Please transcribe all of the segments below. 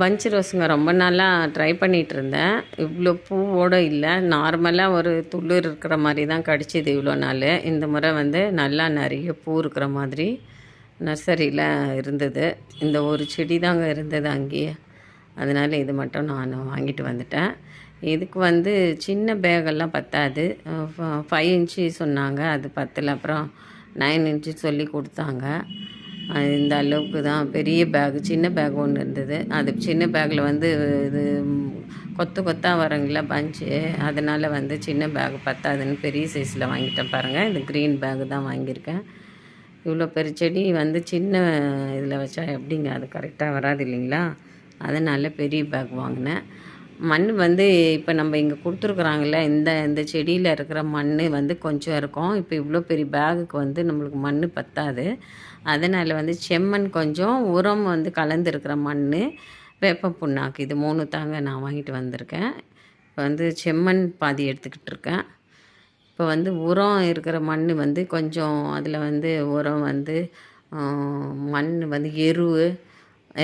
Punch ரோஸுங்க ரொம்ப நாளாக try பண்ணிகிட்டு இருந்தேன் இவ்வளோ பூவோடு இல்லை. நார்மலாக ஒரு துளிர் இருக்கிற மாதிரி தான் கடிச்சிது இவ்வளோ நாள். இந்த முறை வந்து நல்லா நிறைய பூ இருக்கிற மாதிரி நர்சரியில் இருந்தது. இந்த ஒரு செடி தாங்க இருந்தது அங்கேயே. அதனால் இது மட்டும் நான் வாங்கிட்டு வந்துட்டேன். இதுக்கு வந்து சின்ன பேகெல்லாம் பத்தாது. ஃபைவ் இன்ச்சு சொன்னாங்க. அது பத்தல. அப்புறம் நைன் இன்ச்சு சொல்லி கொடுத்தாங்க. இந்த அளவுக்கு தான். பெரிய பேக் சின்ன பேக் ஒன்று இருந்தது. அது சின்ன பேக்கில் வந்து இது கொத்து கொத்தாக வரங்களா பஞ்சு. அதனால் வந்து சின்ன பேக் பத்தாதுன்னு பெரிய சைஸில் வாங்கிட்டேன் பாருங்கள் இந்த க்ரீன் பேகு தான் வாங்கியிருக்கேன். இவ்வளோ பெரிய செடி வந்து சின்ன இதில் வச்சா எப்படிங்க? அது கரெக்டாக வராது இல்லைங்களா? அதனால் பெரிய பேக் வாங்கினேன். மண் வந்து இப்போ நம்ம இங்கே கொடுத்துருக்குறாங்கல்ல இந்த இந்த செடியில் இருக்கிற மண் வந்து கொஞ்சம் இருக்கும். இப்போ இவ்வளோ பெரிய பேகுக்கு வந்து நம்மளுக்கு மண் பத்தாது. அதனால் வந்து செம்மண் கொஞ்சம் உரம் வந்து கலந்துருக்கிற மண் வேப்ப புண்ணாக்கு இது மூணு தாங்க நான் வாங்கிட்டு வந்திருக்கேன். இப்போ வந்து செம்மண் பாதி எடுத்துக்கிட்டு இருக்கேன். இப்போ வந்து உரம் இருக்கிற மண் வந்து கொஞ்சம் அதில் வந்து உரம் வந்து மண் வந்து எரு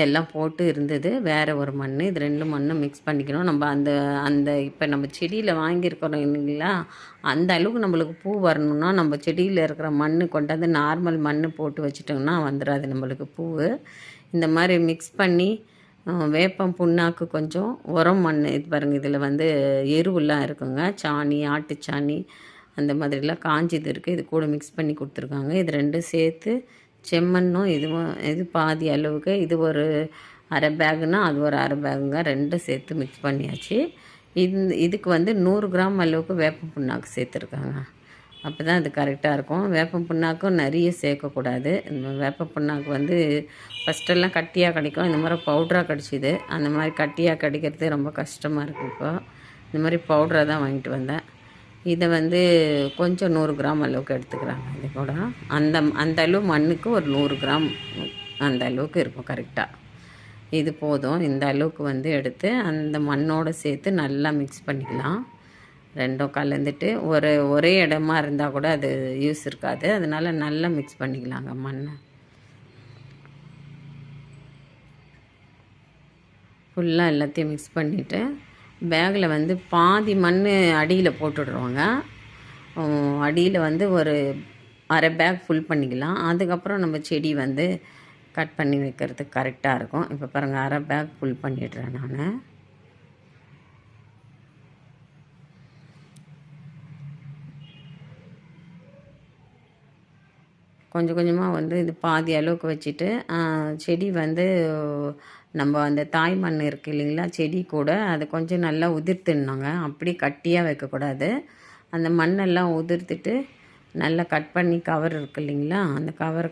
எல்லாம் போட்டு இருந்தது. வேறு ஒரு மண் இது ரெண்டு மண்ணும் மிக்ஸ் பண்ணிக்கணும். நம்ம அந்த அந்த இப்போ நம்ம செடியில் வாங்கியிருக்கிறோம் இல்லைங்களா? அந்த அளவுக்கு நம்மளுக்கு பூ வரணும்னா நம்ம செடியில் இருக்கிற மண் கொண்டாந்து நார்மல் மண் போட்டு வச்சிட்டோம்னா வந்துடாது நம்மளுக்கு பூ இந்த மாதிரி மிக்ஸ் பண்ணி வேப்பம் புண்ணாக்கு கொஞ்சம் உரம் மண் இது பாருங்கள் இதில் வந்து எருவெல்லாம் இருக்குங்க. சாணி ஆட்டுச்சாணி அந்த மாதிரிலாம் காஞ்சிது இருக்குது இது கூட மிக்ஸ் பண்ணி கொடுத்துருக்காங்க. இது ரெண்டும் சேர்த்து செம்மண்ணும் இதுவும் இது பாதி அளவுக்கு இது ஒரு அரை பேகுனா அது ஒரு அரை பேகுங்க. ரெண்டும் சேர்த்து மிக்ஸ் பண்ணியாச்சு. இது இதுக்கு வந்து நூறு கிராம் அளவுக்கு வேப்பம் புண்ணாக்கு சேர்த்துருக்காங்க. அப்போ தான் அது கரெக்டாக இருக்கும். வேப்பம் புண்ணாக்கும் நிறைய சேர்க்கக்கூடாது. இந்த வேப்ப புண்ணாக்கு வந்து ஃபஸ்ட்டெல்லாம் கட்டியாக கிடைக்கும். இந்த மாதிரி பவுட்ராக கிடச்சிது. அந்த மாதிரி கட்டியாக கிடைக்கிறது ரொம்ப கஷ்டமாக இருக்குது இப்போ. இந்த மாதிரி பவுட்ராக தான் வாங்கிட்டு வந்தேன். இதை வந்து கொஞ்சம் நூறு கிராம் அளவுக்கு எடுத்துக்கிறாங்க. இது கூட அந்த அந்த அளவு மண்ணுக்கு ஒரு நூறு கிராம் அந்த அளவுக்கு இருக்கும் கரெக்டாக இது போதும். இந்த அளவுக்கு வந்து எடுத்து அந்த மண்ணோடு சேர்த்து நல்லா மிக்ஸ் பண்ணிக்கலாம். ரெண்டும் கலந்துட்டு ஒரு ஒரே இடமா இருந்தால் கூட அது யூஸ் இருக்காது. அதனால நல்லா மிக்ஸ் பண்ணிக்கலாங்க மண்ணை. ஃபுல்லாக எல்லாத்தையும் மிக்ஸ் பண்ணிவிட்டு பேக்கில் வந்து பாதி மண் அடியில் போட்டுடுறோங்க அடியில் வந்து ஒரு அரை பேக் ஃபுல் பண்ணிக்கலாம். அதுக்கப்புறம் நம்ம செடி வந்து கட் பண்ணி வைக்கிறதுக்கு கரெக்டாக இருக்கும். இப்போ பாருங்கள் அரை பேக் ஃபுல் பண்ணிடுறேன் நான். கொஞ்சம் கொஞ்சமாக வந்து இது பாதி அளவுக்கு வச்சுட்டு செடி வந்து நம்ம அந்த தாய் மண் இருக்குது இல்லைங்களா செடி கூட அதை கொஞ்சம் நல்லா உதிர்த்துடணுங்க. அப்படி கட்டியாக வைக்கக்கூடாது. அந்த மண்ணெல்லாம் உதிர்த்துட்டு நல்லா கட் பண்ணி கவர் இருக்கு இல்லைங்களா அந்த கவர்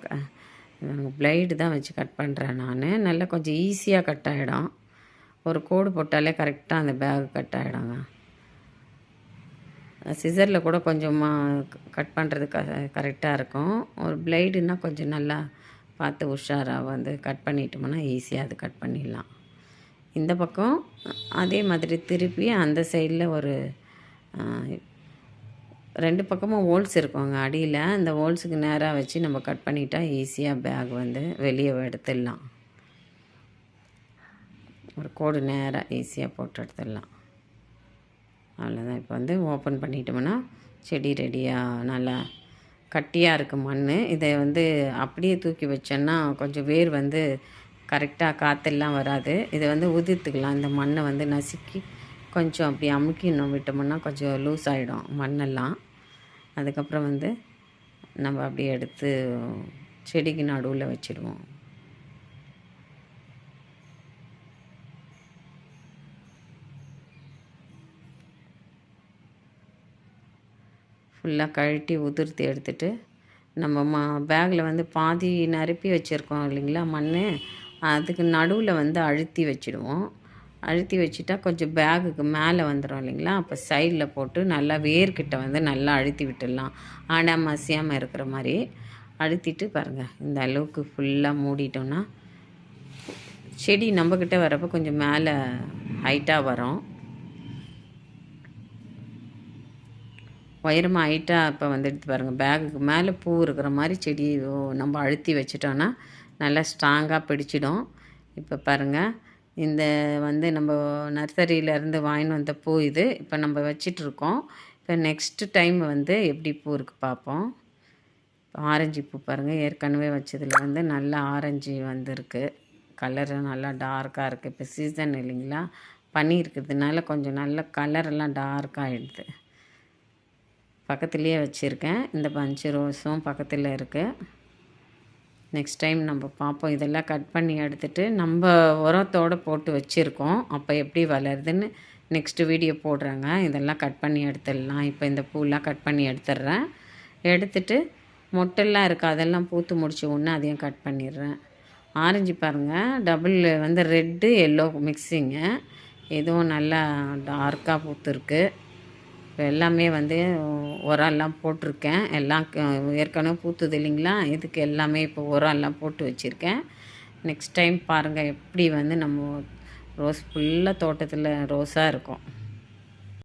பிளைடு தான் வச்சு கட் பண்ணுறேன் நான். நல்லா கொஞ்சம் ஈஸியாக கட் ஆகிடும் ஒரு கோடு போட்டாலே கரெக்டாக அந்த பேக் கட் ஆகிடுங்க சிசரில் கூட கொஞ்சமாக கட் பண்ணுறது க கரெக்டாக இருக்கும். ஒரு பிளைடுனா கொஞ்சம் நல்லா பார்த்து உஷாராக வந்து கட் பண்ணிட்டோம்னா ஈஸியாக அது கட் பண்ணிடலாம். இந்த பக்கம் அதே மாதிரி திருப்பி அந்த சைடில் ஒரு ரெண்டு பக்கமும் ஹோல்ஸ் இருக்குங்க. அடியில் அந்த ஹோல்ஸுக்கு நேராக வச்சு நம்ம கட் பண்ணிட்டா ஈஸியாக பேக் வந்து வெளியே எடுத்துடலாம். ஒரு கோடு நேராக ஈஸியாக போட்டு எடுத்துடலாம். அவ்வளோதான் இப்போ வந்து ஓப்பன் பண்ணிட்டோம்னா செடி ரெடியாக நல்லா கட்டியாக இருக்குது மண் இதை வந்து அப்படியே தூக்கி வச்சோன்னா கொஞ்சம் வேர் வந்து கரெக்டாக காற்றெல்லாம் வராது. இதை வந்து உதிர்த்துக்கலாம். இந்த மண்ணை வந்து நசுக்கி கொஞ்சம் அப்படி அமுக்கி நம்ம விட்டோம்னா கொஞ்சம் லூஸ் ஆகிடும் மண்ணெல்லாம். அதுக்கப்புறம் வந்து நம்ம அப்படியே எடுத்து செடிக்கு நடுவில் வச்சிடுவோம் ஃபுல்லாக கழட்டி உதிர்த்து எடுத்துட்டு நம்ம ம பேக்கில் வந்து பாதி நிரப்பி வச்சுருக்கோம் இல்லைங்களா மண் அதுக்கு நடுவில் வந்து அழுத்தி வச்சிடுவோம். அழுத்தி வச்சுட்டா கொஞ்சம் பேகுக்கு மேலே வந்துடும் இல்லைங்களா அப்போ சைடில் போட்டு நல்லா வேர்கிட்ட வந்து நல்லா அழுத்தி விட்டுடலாம். ஆடாமல் அசையாமல் இருக்கிற மாதிரி அழுத்திட்டு பாருங்கள் இந்த அளவுக்கு ஃபுல்லாக மூடிட்டோம்னா செடி நம்மக்கிட்ட வரப்போ கொஞ்சம் மேலே ஹைட்டாக வரும். உயரமாக ஹைட்டாக இப்போ வந்துடுது பாருங்கள் பேகுக்கு மேலே பூ இருக்கிற மாதிரி செடி நம்ம அழுத்தி வச்சிட்டோன்னா நல்லா ஸ்ட்ராங்காக பிடிச்சிடும். இப்போ பாருங்கள் இந்த வந்து நம்ம நர்சரியிலேருந்து வாங்கின்னு வந்த பூ இது இப்போ நம்ம வச்சிட்ருக்கோம் இப்போ நெக்ஸ்ட்டு டைம் வந்து எப்படி பூ இருக்குது பார்ப்போம் ஆரஞ்சு பூ பாருங்கள் ஏற்கனவே வச்சதில் வந்து நல்லா ஆரஞ்சு வந்திருக்கு. கலரு நல்லா டார்க்காக இருக்குது இப்போ சீசன் இல்லைங்களா? பனி இருக்கிறதுனால கொஞ்சம் நல்ல கலரெல்லாம் டார்க்காகிடுது பக்கத்துலேயே வச்சுருக்கேன். இந்த பஞ்சு ரோஸும் பக்கத்தில் இருக்குது நெக்ஸ்ட் டைம் நம்ம பார்ப்போம். இதெல்லாம் கட் பண்ணி எடுத்துகிட்டு நம்ம உரத்தோடு போட்டு வச்சுருக்கோம். அப்போ எப்படி வளருதுன்னு நெக்ஸ்ட்டு வீடியோ போடுறாங்க. இதெல்லாம் கட் பண்ணி எடுத்துடலாம். இப்போ இந்த பூலாம் கட் பண்ணி எடுத்துடுறேன். எடுத்துட்டு மொட்டெல்லாம் இருக்குது அதெல்லாம் பூத்து முடிச்ச உடனே அதையும் கட் பண்ணிடுறேன். ஆரஞ்சு பாருங்கள் டபுள் வந்து ரெட்டு எல்லோ மிக்ஸிங்கு எதுவும் நல்லா டார்க்காக பூத்துருக்கு. இப்போ எல்லாமே வந்து உரம்லாம் போட்டிருக்கேன். எல்லாம் ஏற்கனவே பூத்துது இல்லைங்களா? இதுக்கு எல்லாமே இப்போ உரம்லாம் போட்டு வச்சுருக்கேன். நெக்ஸ்ட் டைம் பாருங்கள் எப்படி வந்து நம்ம ரோஸ் ஃபுல்லாக தோட்டத்தில் ரோஸாக இருக்கும்.